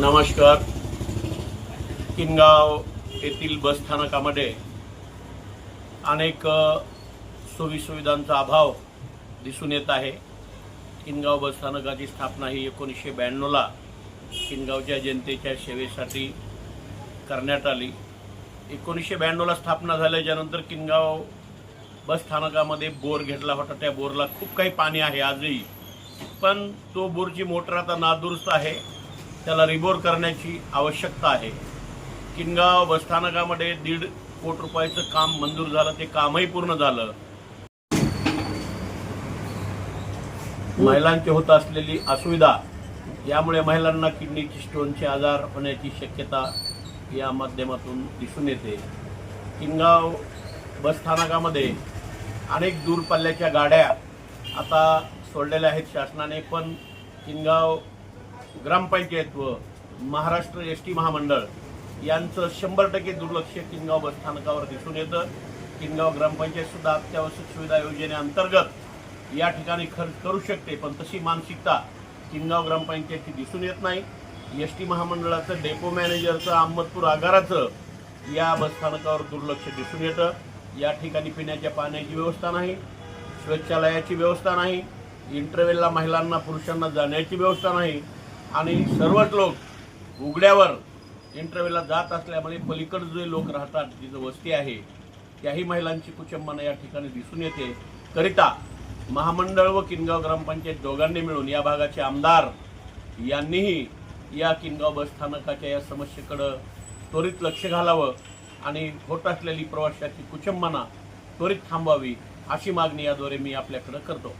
नमस्कार. किनगाव येथील बसस्थानकामध्ये अनेक सोयीसुविधांचा अभाव दिसून येत आहे. किनगाव बसस्थानकाची स्थापना ही एकोणीसशे ब्याण्णवला किनगावच्या जनतेच्या सेवेसाठी करण्यात आली. एकोणीसशे ब्याण्णवला स्थापना झाल्याच्यानंतर किनगाव बसस्थानकामध्ये बोर घेतला होता. त्या बोरला खूप काही पाणी आहे आजही. पण तो बोरची मोटर आता नादुरुस्त आहे. त्याला रिबोर करण्याची आवश्यकता आहे. किनगाव बसस्थानकामध्ये दीड कोट रुपयाचं काम मंजूर झालं ते कामही पूर्ण झालं. महिलांची होत असलेली असुविधा यामुळे महिलांना किडनीची स्टोनचे आजार होण्याची शक्यता या माध्यमातून दिसून येते. किनगाव बसस्थानकामध्ये अनेक दूर पल्ल्याच्या गाड्या आता सोडलेल्या आहेत शासनाने पण किनगाव ग्रामपंचायत व महाराष्ट्र एस टी महामंडळ यांचं शंभर टक्के दुर्लक्ष किनगाव बसस्थानकावर दिसून येतं. किनगाव ग्रामपंचायत सुद्धा अत्यावश्यक सुविधा योजनेअंतर्गत या ठिकाणी खर्च करू शकते पण तशी मानसिकता किनगाव ग्रामपंचायतची दिसून येत नाही. एस टी महामंडळाचं डेपो मॅनेजरचं अहमदपूर आगाराचं या बसस्थानकावर दुर्लक्ष दिसून येतं. या ठिकाणी पिण्याच्या पाण्याची व्यवस्था नाही शौचालयाची व्यवस्था नाही इंटरव्हेलला महिलांना पुरुषांना जाण्याची व्यवस्था नाही. आणि सर्वच लोक उघड्यावर इंटरव्ह्यूला जात असल्यामुळे पलीकडे जे लोक राहतात जिथं वस्ती आहे त्याही महिलांची कुचंबना या ठिकाणी दिसून येते. करिता महामंडळ व किनगाव ग्रामपंचायत दोघांनी मिळून या भागाचे आमदार यांनीही या किनगाव बसस्थानकाच्या या समस्येकडं त्वरित लक्ष घालावं आणि होत असलेली प्रवाशाची कुचंबना त्वरित थांबवावी अशी मागणी याद्वारे मी आपल्याकडं करतो.